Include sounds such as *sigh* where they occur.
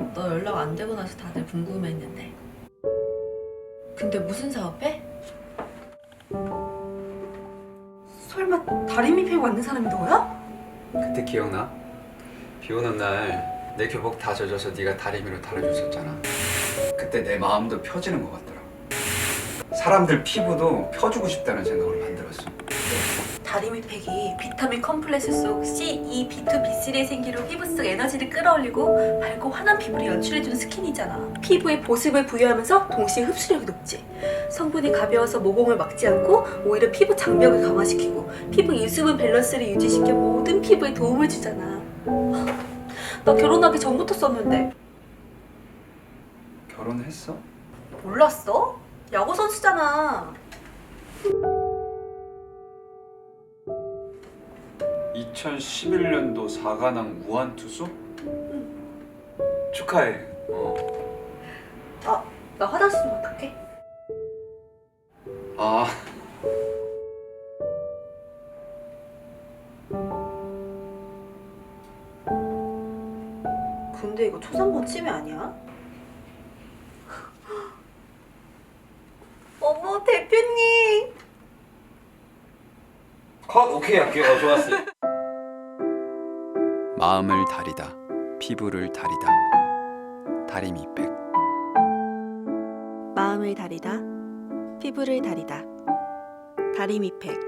안 되고 나서 다들 궁금했는데. 근데 무슨 사업해? 설마 다리미 팩 맞는 사람이 너야? 그때 기억나? 비 오는 날 내 교복 다 젖어서 네가 다리미로 달아줬었잖아. 그때 내 마음도 펴지는 것 같더라. 사람들 피부도 펴주고 싶다는 생각으로 만들었어. 다리미 팩이 비타민 컴플렉스 속 C, E, B2, B3의 생기로 피부 속 에너지를 끌어올리고 밝고 환한 피부를 연출해주는 스킨이잖아. 피부에 보습을 부여하면서 동시에 흡수력이 높지. 성분이 가벼워서 모공을 막지 않고 오히려 피부 장벽을 강화시키고 피부 유수분 밸런스를 유지시켜 모든 피부에 도움을 주잖아. 나 결혼하기 전부터 썼는데 결혼했어? 몰랐어? 야구 선수잖아. 2011년도 4관왕 무한 투수? 축하해. 어. 아, 나 화장실 좀 갔다 올게. 아. 근데 이거 초상권 침해 아니야? *gasps* 어머 대표님 컷 오케이 할게요. 어, 좋았어. 마음을 다리다, 피부를 다리다. 다리미백. 마음을 다리다 피부를 다리다 다리미팩